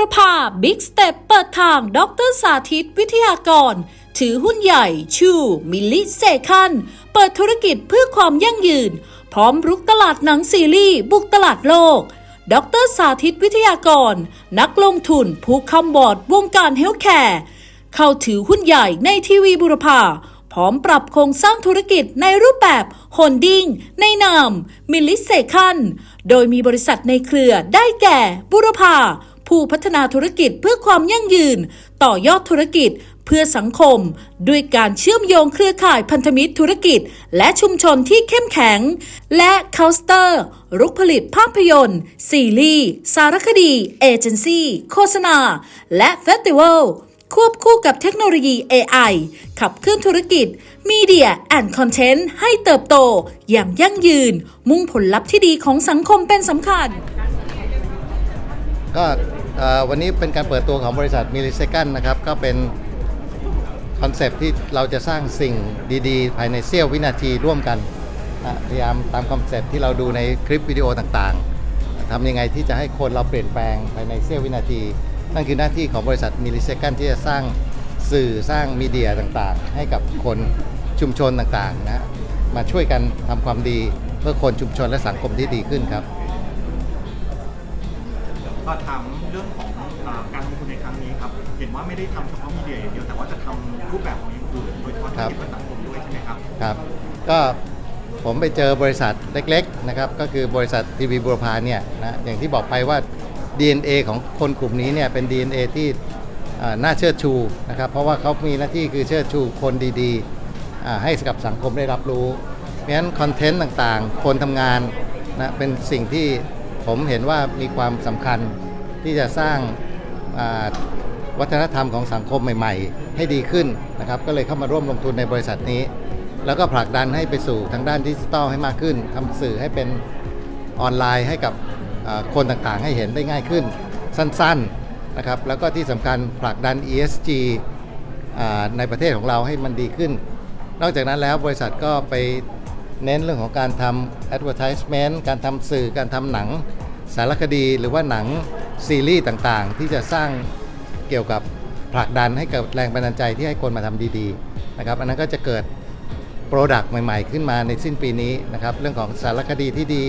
รพาบิ๊กสเต็ปเปิดทางดรสาธิตวิทยากร ถือหุ้นใหญ่ชูมิลิเซคัน เปิดธุรกิจเพื่อความยั่งยืน พร้อมรุกตลาดหนังซีรีส์บุกตลาดโลก ดรสาธิตวิทยากร นักลงทุนผู้คำบอร์ดวงการเฮลท์แคร์เข้าถือหุ้นใหญ่ในทีวีบุรพาพร้อมปรับโครงสร้างธุรกิจในรูปแบบโฮนดิ้งในนามมิลิเซคัน โดยมีบริษัทในเครือได้แก่บุรพา ผู้พัฒนาธุรกิจเพื่อความยั่งยืน ต่อยอดธุรกิจเพื่อสังคม ด้วยการเชื่อมโยงเครือข่ายพันธมิตรธุรกิจ และชุมชนที่เข้มแข็ง และเคาน์เตอร์ รุกผลิตภาพยนตร์ ซีรีส์สารคดี เอเจนซี่ โฆษณา และเฟสติวัลควบคู่กับเทคโนโลยี AI ขับเคลื่อนธุรกิจ Media and Content ให้เติบโตอย่างยั่งยืน มุ่งผลลัพธ์ที่ดีของสังคมเป็นสำคัญ ก็ วันนี้เป็นการเปิดตัวของบริษัทมิลลิเซกันนะครับ ก็เป็นคอนเซปที่เราจะสร้างสิ่งดีๆ ภายในเสี้ยววินาทีร่วมกัน พยายามตามคอนเซปที่เราดูในคลิปวิดีโอต่างๆทำยังไงที่จะให้คนเราเปลี่ยนแปลงภายในเสี้ยววินาที นั่นคือหน้าที่ของบริษัทมิลลิเซกันที่จะสร้างสื่อสร้างมีเดียต่างๆ ให้กับคนชุมชนต่างๆนะมาช่วยกันทำความดีเพื่อคนชุมชนและสังคมที่ดีขึ้นครับ ก็ถา รื่องของอการลงทุนในครั้งนี้ครับเห็นว่าไม่ได้ทำเฉพาะมีเดียอย่างเดียวแต่ว่าจะทำรูปแบบของอย่างอื่นโดยเฉพาะธุรกิจเพื่อสังคมด้วยใช่ไหมครับครับ ก็ผมไปเจอบริษัทเล็กๆนะครับก็คือบริษัททีวีบุรพาเนี่ยนะอย่างที่บอกไปว่า DNA ของคนกลุ่มนี้เนี่ยเป็น DNA ที่อ่น่าเชิดชูนะครับเพราะว่าเขามีหน้าที่คือเชิดชูคนดีๆอ่าให้กับสังคมได้รับรู้ เพราะฉะนั้นคอนเทนต์ต่างๆ คนทำงานนะเป็นสิ่งที่ผมเห็นว่ามีความสำคัญ ที่จะสร้างวัฒนธรรมของสังคมใหม่ ๆ ให้ดีขึ้นนะครับ ก็เลยเข้ามาร่วมลงทุนในบริษัทนี้ แล้วก็ผลักดันให้ไปสู่ทางด้านดิจิทัลให้มากขึ้นทำสื่อให้เป็นออนไลน์ให้กับคนต่างๆ ให้เห็นได้ง่ายขึ้น สั้นๆนะครับ แล้วก็ที่สำคัญผลักดัน ESG ในประเทศของเราให้มันดีขึ้น นอกจากนั้นแล้วบริษัทก็ไปเน้นเรื่องของการทำ advertisement การทำสื่อ การทำหนัง สารคดีหรือว่าหนัง ซีรีส์ต่างๆ ที่จะสร้างเกี่ยวกับผลักดันให้กิดแรงบันดาลใจที่ให้คนมาทำดีๆนะครับอันนั้นก็จะเกิดโปรดักต์ใหม่ๆ ขึ้นมาในสิ้นปีนี้นะครับเรื่องของสารคดีที่ดี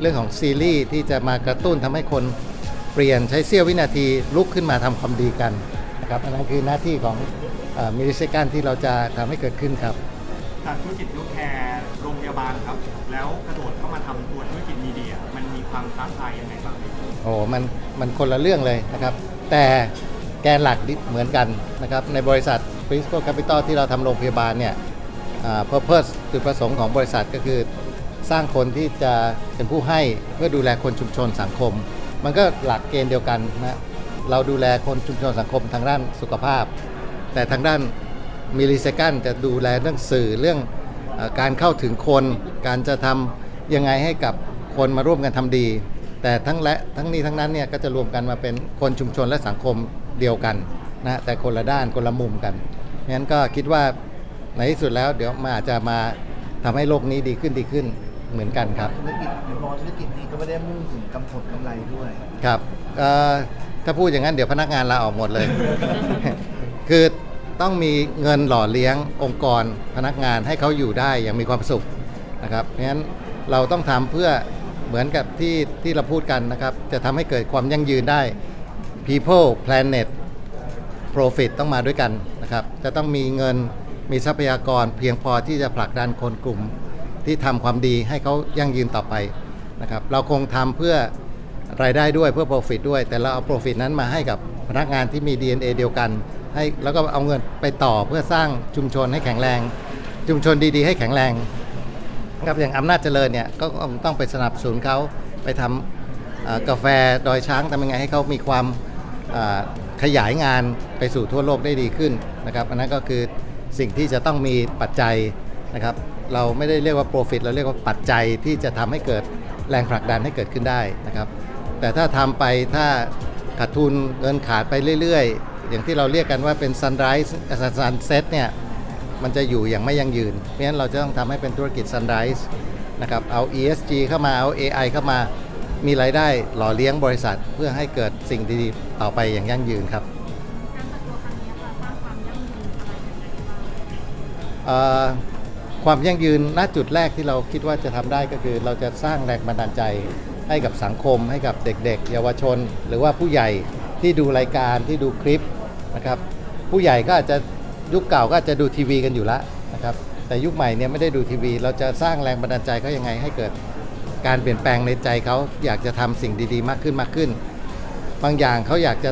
เรื่องของซีรีส์ที่จะมากระตุ้นทำให้คนเปลี่ยนใช้เสี้ยววินาทีลุกขึ้นมาทำความดีกันนะครับอันนั้นคือหน้าที่ของมิลิเซกันที่เราจะทำให้เกิดขึ้นครับจากธุรกิจลูกแคร์โรงพยาบาลครับ แล้วกระโดดเข้ามาทำตัวธุรกิจมีเดีย มันมีความท้าทายยังไงบ้าง โอ้มันมันคนละเรื่องเลยนะครับ แต่แกนหลักเหมือนกันนะครับ ในบริษัท Principal Capital ที่เราทำโรงพยาบาลเนี่ย purpose จุดประสงค์ของบริษัทก็คือ สร้างคนที่จะเป็นผู้ให้เพื่อดูแลคนชุมชนสังคม มันก็หลักเกณฑ์เดียวกันนะเราดูแลคนชุมชนสังคมทางด้านสุขภาพ แต่ทางด้านมิลลิเซกันจะดูแลเรื่องสื่อเรื่องอการเข้าถึงคน การจะทำยังไงให้กับคนมาร่วมกันทำดี แต่ทั้งและทั้งนี้ทั้งนั้นเนี่ยก็จะรวมกันมาเป็นคนชุมชนและสังคมเดียวกันนะแต่คนละด้านคนละมุมกันงั้นก็คิดว่าในที่สุดแล้วเดี๋ยวมาอาจจะมาทำให้โลกนี้ดีขึ้นดีขึ้นเหมือนกันครับธุรกิจมองธุรกิจนี้ก็ไม่ได้มุ่งถึงกำผลกำไรด้วยครับเอ่อถ้าพูดอย่างนั้นเดี๋ยวพนักงานลาออกหมดเลย คือต้องมีเงินหล่อเลี้ยงองค์กรพนักงานให้เขาอยู่ได้อย่างมีความสุขนะครับเพราะฉะนั้นเราต้องทำเพื่อ เหมือนกับที่ที่เราพูดกันนะครับ จะทำให้เกิดความยั่งยืนได้ people planet profit ต้องมาด้วยกันนะครับ จะต้องมีเงินมีทรัพยากรเพียงพอที่จะผลักดันคนกลุ่ม ที่ทำความดีให้เขายั่งยืนต่อไปนะครับ เราคงทำเพื่อรายได้ด้วยเพื่อ profit ด้วย แต่เราเอา profit นั้นมาให้กับพนักงานที่มี DNA เดียวกัน ให้แล้วก็เอาเงินไปต่อเพื่อสร้างชุมชนให้แข็งแรง ชุมชนดีๆ ให้แข็งแรง ครับอย่างอำนาจเจริญเนี่ยก็ต้องไปสนับสนุนเขาไปทำกาแฟดอยช้างทำยังไงให้เขามีความขยายงานไปสู่ทั่วโลกได้ดีขึ้นนะครับอันนั้นก็คือสิ่งที่จะต้องมีปัจจัยนะครับเราไม่ได้เรียกว่า profit เราเรียกว่าปัจจัยที่จะทำให้เกิดแรงผลักดันให้เกิดขึ้นได้นะครับแต่ถ้าทำไปถ้าขาดทุนเงินขาดไปเรื่อยๆ อย่างที่เราเรียกกันว่าเป็น sunrise sunset เนี่ย มันจะอยู่อย่างไม่ยั่งยืน เพราะฉะนั้นเราจะต้องทำให้เป็นธุรกิจ Sunrise นะครับเอา ESG เข้ามาเอา AI เข้ามามีรายได้หล่อเลี้ยงบริษัทเพื่อให้เกิดสิ่งดีๆต่อไปอย่างยั่งยืนครับเอ่อความยั่งยืนณจุดแรกที่เราคิดว่าจะทำได้ก็คือ เราจะสร้างแรงบันดาลใจให้กับสังคม ให้กับเด็กๆ เยาวชน หรือว่าผู้ใหญ่ที่ดูรายการที่ดูคลิปนะครับผู้ใหญ่ก็อาจจะ ยุคเก่าก็อาจจะดูทีวีกันอยู่แล้วนะครับแต่ยุคใหม่เนี่ยไม่ได้ดูทีวี เราจะสร้างแรงบันดาลใจเขายังไงให้เกิดการเปลี่ยนแปลงในใจเขาอยากจะทำสิ่งดีๆ มากขึ้นมากขึ้น บางอย่างเขาอยากจะ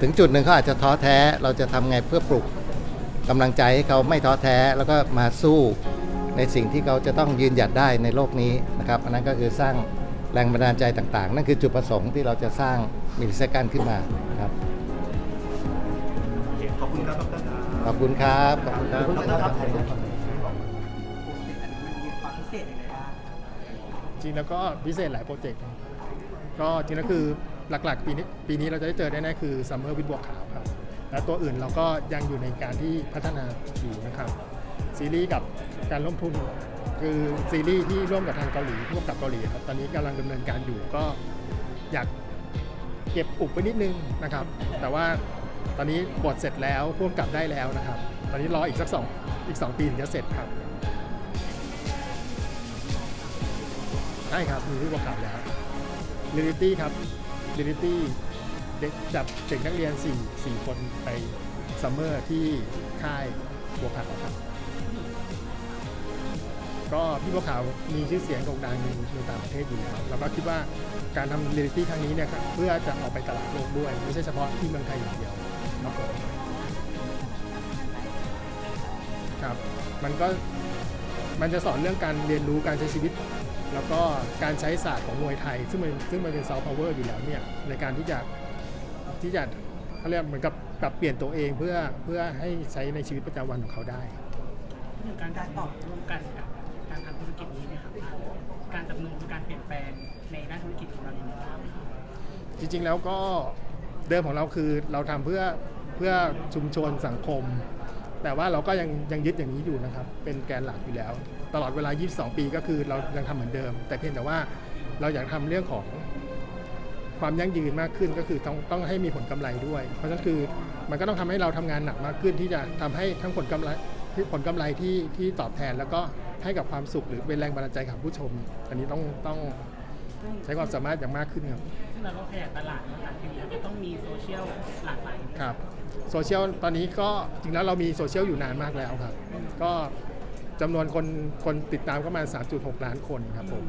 ถึงจุดหนึ่งเขาอาจจะท้อแท้ เราจะทำไงเพื่อปลุกกำลังใจให้เขาไม่ท้อแท้ แล้วก็มาสู้ในสิ่งที่เขาจะต้องยืนหยัดได้ในโลกนี้นะครับอันนั้นก็คือสร้างแรงบันดาลใจต่างๆ นั่นคือจุดประสงค์ที่เราจะสร้างมิลลิเซกันขึ้นมาครับ อเคขอบคุณครับดรครับขอบคุณครับขอบคุณครับคุณนะครับถ่ายรูปก่อนจริงแล้วก็พิเศษหลายโปรเจกต์ครับก็จริงแล้วคือหลักๆ ปีนี้ปีนี้เราจะได้เจอแน่ๆคือซัมเมอร์วิดบวกขาวครับแล้วตัวอื่นเราก็ยังอยู่ในการที่พัฒนาอยู่นะครับ ซีรีส์กับการร่วมทุนคือซีรีส์ที่ร่วมกับทางเกาหลีร่วมกับเกาหลีครับตอนนี้กำลังดำเนินการอยู่ก็อยากเก็บอุบไว้นิดนึงนะครับ แต่ว่า ตอนนี้บทเสร็จแล้วพ่วงกลับได้แล้วนะครับ ตอนนี้รออีกสักสองอีกสองปีถึงจะเสร็จครับใช่ครับมีที่ประกาศแล้วลิลิตี้ครับลิลิตี้เด็กจับเด็กนักเรียน4 4คนไปซัมเมอร์ที่ค่ายบัวขาวครับ ก็พี่บัวขาวมีชื่อเสียงโด่งดังในในต่างประเทศอยู่แล้วเราก็คิดว่าการทำเรียลิตี้ครั้งนี้เนี่ยครับเพื่อจะออกไปตลาดโลกด้วย ไม่ใช่เฉพาะที่เมืองไทยอย่างเดียว ครับผมครับมันก็มันจะสอนเรื่องการเรียนรู้การใช้ชีวิต แล้วก็การใช้ศาสตร์ของมวยไทย ซึ่งมันซึ่งมันเป็นซอฟต์พาวเวอร์อยู่แล้วเนี่ยในการที่จะที่จะเขาเรียกเหมือนกับปรับเปลี่ยนตัวเองเพื่อเพื่อให้ใช้ในชีวิตประจำวันของเขาได้ถึงการการตอบร่วมกันกับการทำธุรกิจนี้เนะครับการดำเนินการเปลี่ยนแปลงในด้านธุรกิจของเราอย่างไรบ้างครับจริงๆแล้วก็เดิมของเราคือเราทำเพื่อ เพื่อชุมชนสังคม แต่ว่าเราก็ยังยังยึดอย่างนี้อยู่นะครับ เป็นแกนหลักอยู่แล้ว ตลอดเวลา 22 ปีก็คือเรายังทำเหมือนเดิม แต่เพียงแต่ว่าเราอยากทำเรื่องของความยั่งยืนมากขึ้นก็คือต้องต้องให้มีผลกำไรด้วย เพราะฉะนั้นคือมันก็ต้องทำให้เราทำงานหนักมากขึ้นที่จะทำให้ทั้งผลกำไรที่ผลกำไรที่ที่ตอบแทนแล้วก็ให้กับความสุขหรือเป็นแรงบันดาลใจกับผู้ชม อันนี้ต้องต้องใช้ความสามารถอย่างมากขึ้นครับ เราก็ขยายตลาดมาจากทีวีแล้วก็ต้องมีโซเชียลหลากหลายครับโซเชียลตอนนี้ก็จริงแล้วเรามีโซเชียลอยู่นานมากแล้วครับ ก็จำนวนคนคนติดตามก็ประมาณ3.6 ล้านคนครับผม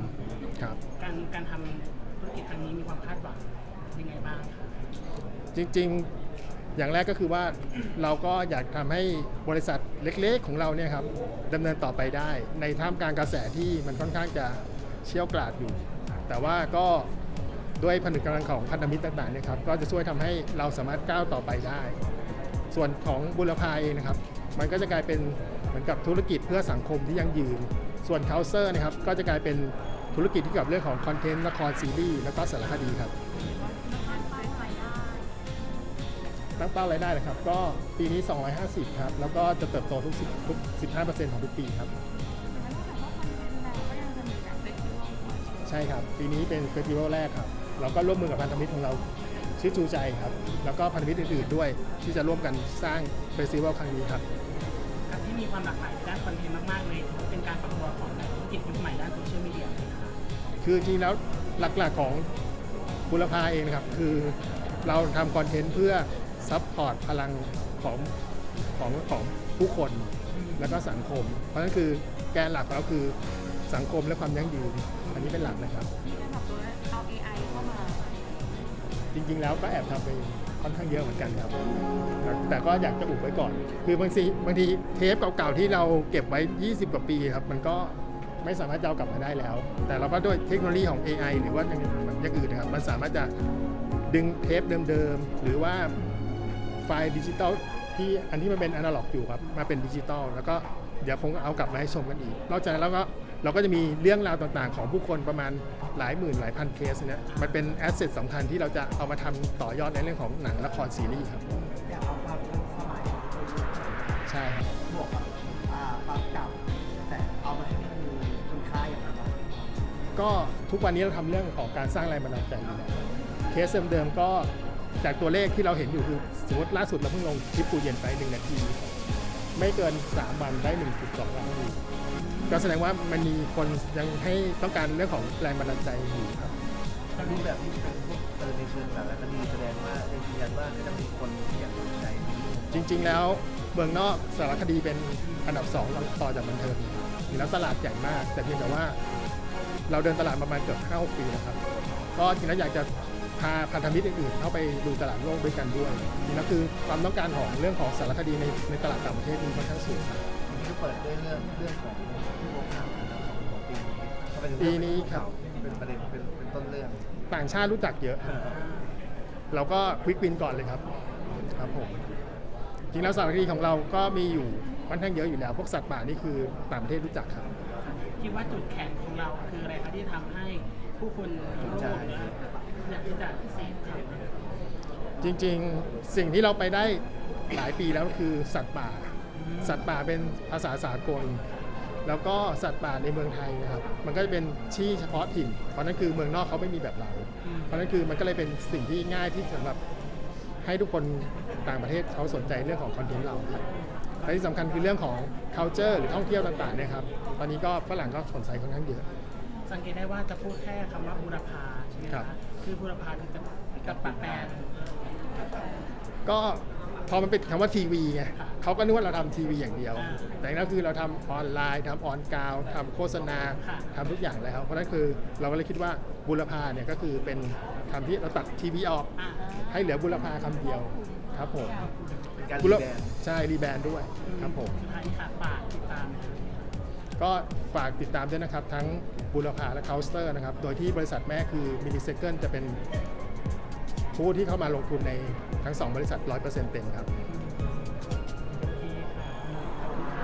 ครับการการทำธุรกิจครั้งนี้มีความคาดหวังยังไงบ้างครับจริง ๆ อย่างแรกก็คือว่าเราก็อยากทำให้บริษัทเล็กๆ ของเราเนี่ยครับดำเนินต่อไปได้ ในท่ามกลางกระแสที่มันค่อนข้างจะเชี่ยวกราดอยู่ แต่ว่าก็ ด้วยผนึกกำลังของพันธมิตรต่างๆเนี่ยครับก็จะช่วยทำให้เราสามารถก้าวต่อไปได้ ส่วนของบุรพาเองนะครับ มันก็จะกลายเป็นเหมือนกับธุรกิจเพื่อสังคมที่ยั่งยืน ส่วนเคาน์เตอร์นะครับก็จะกลายเป็นธุรกิจที่เกี่ยวกับเรื่องของคอนเทนต์ละครซีรีส์แล้วก็สารคดีครับตั้งเป้ารายได้นะครับ ก็ปีนี้ 250 ครับ แล้วก็จะเติบโตทุก10ทุก 15%ของทุกปีครับ ช่ครับ ปีนี้เป็นเฟสติวัลแรกครับ เราก็ร่วมมือกับพันธมิตรของเราชื่อจูใจครับ แล้วก็พันธมิตรอื่นๆด้วย ที่จะร่วมกันสร้างเฟสติวัลครั้งนี้ครับการที่มีความหลากหลายในด้านคอนเทนต์มากๆเลยถือว่าเป็นการปรับตัวของนักธุรกิจยุคใหม่ด้านโซเชียลมีเดียเลยนะครับคือจริงๆแล้วหลักๆของบุรพาเองนะครับ คือเราทำคอนเทนต์เพื่อซัพพอร์ตพลังของของของผู้คน และก็สังคม เพราะฉะนั้นคือแกนหลักของเราคือ สังคมและความยั่งยืน อันนี้เป็นหลักนะครับเอา AI เข้ามาจริง ๆ แล้วก็แอบทำไปค่อนข้างเยอะเหมือนกันครับแต่แต่ก็อยากจะอุบไว้ก่อน คือบางทีบางทีเทปเก่าๆที่เราเก็บไว้ 20 กว่าปีครับ มันก็ไม่สามารถจะเอากลับมาได้แล้ว แต่เราก็ด้วยเทคโนโลยีของ AI หรือว่าอย่างอย่างอื่นนะครับ มันสามารถจะดึงเทปเดิมๆ หรือว่าไฟล์ดิจิตอลที่อันที่มันเป็นอนาล็อกอยู่ครับ มาเป็นดิจิตอลแล้วก็เดี๋ยวคงเอากลับมาให้ชมกันอีก นอกจากนั้นแล้วก็ เราก็จะมีเรื่องราวต่างๆ ของผู้คนประมาณหลายหมื่นหลายพันเคสเนี่ยมันเป็นแอสเซทสำคัญที่เราจะเอามาทำต่อยอดในเรื่องของหนังละครซีรีส์ครับอยากเอาความทันสมัยใช่ครับบวกกับอ่าความเก่าแต่เอามาให้มันมีคุณค่าอย่างไรบ้างก็ทุกวันนี้เราทำเรื่องของการสร้างแรงบันดาลใจอยู่แล้วเคสเดิมๆก็จากตัวเลขที่เราเห็นอยู่คือสมมติล่าสุดเราเพิ่งลงคลิปปูเย็นไปหนึ่งนาที ไม่เกิน 3 วันได้ 1.2ล้านวิว ก็แสดงว่ามันมีคนยังให้ต้องการเรื่องของแรงบันดาลใจอยู่ครับ ถ้ารูปแบบที่เป็นพวกเออในเชิงสารคดีแสดงว่าในยืนยันว่าก็จะมีคนที่อยากสนใจนี้จริง ๆ แล้วเมืองนอกสารคดีเป็นอันดับสองต่อจากบันเทิงจริงแล้วตลาดใหญ่มาก แต่เพียงแต่ว่า เราเดินตลาดประมาณเกือบ5 6ปีนะครับ ก็จริงแล้วอยากจะพาพันธมิตรอื่นๆเข้าไปดูตลาดโลกด้วยกันด้วยจริงแล้วคือความต้องการของเรื่องของสารคดีในในตลาดต่างประเทศมีค่อนข้างสูงครับ เปิดด้วยเรื่องเรื่องของผู้ปกครองนะครับของของปีนี้ก็เป็นปีนี้ครับ เป็นประเด็นเป็นเป็นต้นเรื่องต่างชาติรู้จักเยอะเราก็ควิกวินก่อนเลยครับครับผมจริงแล้วสารคดีของเราก็มีอยู่ค่อนข้างเยอะอยู่แล้ว พวกสัตว์ป่านี่คือต่างประเทศรู้จักครับ คิดว่าจุดแข็งของเราคืออะไรคะที่ทำให้ผู้คนทั่วโลกเนี่ยอยากที่จะเสพข่าวจริงๆ สิ่งที่เราไปได้หลายปีแล้วคือสัตว์ป่า สัตว์ป่าเป็นภาษาสากล แล้วก็สัตว์ป่าในเมืองไทยนะครับ มันก็จะเป็นที่เฉพาะถิ่น เพราะนั้นคือเมืองนอกเขาไม่มีแบบเรา เพราะนั้นคือมันก็เลยเป็นสิ่งที่ง่ายที่สำหรับให้ทุกคนต่างประเทศเขาสนใจเรื่องของคอนเทนต์เราครับและที่สำคัญคือเรื่องของ culture หรือท่องเที่ยวต่างๆเนะครับ ตอนนี้ก็ฝรั่งก็สนใจค่อนข้างเยอะ สังเกตได้ว่าจะพูดแค่คำว่าบูรพาใช่ไหมครัคะบคือบูรพาคือจะกับปะแปลงก็ พอมันเป็นคำว่าทีวีไงค่ะเขาก็นึกว่าเราทำทีวีอย่างเดียวอ่าแต่จริงๆแล้วคือเราทำออนไลน์ทำออนกราวทำโฆษณาค่ะทำทุกอย่างแล้ว เพราะฉะนั้นคือเราก็เลยคิดว่าบุรพาเนี่ยก็คือเป็นคำที่เราตัดทีวีออกอ่าให้เหลือบุรพาคำเดียวครับผมเป็นการบุรีรแบรนด์ใช่รีแบรนด์ด้วยครับผมสุดท้ายค่ะฝากติดตามนะครับก็ฝากติดตามด้วยนะครับ ทั้งบุรพาและเคาสเตอร์นะครับ โดยที่บริษัทแม่คือมินิเซ c เกิลจะเป็นผู้ที่เข้ามาลงทุนใน ทั้ง 2 บริษัท 100%เต็มครับ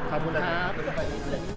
ขอบคุณครับ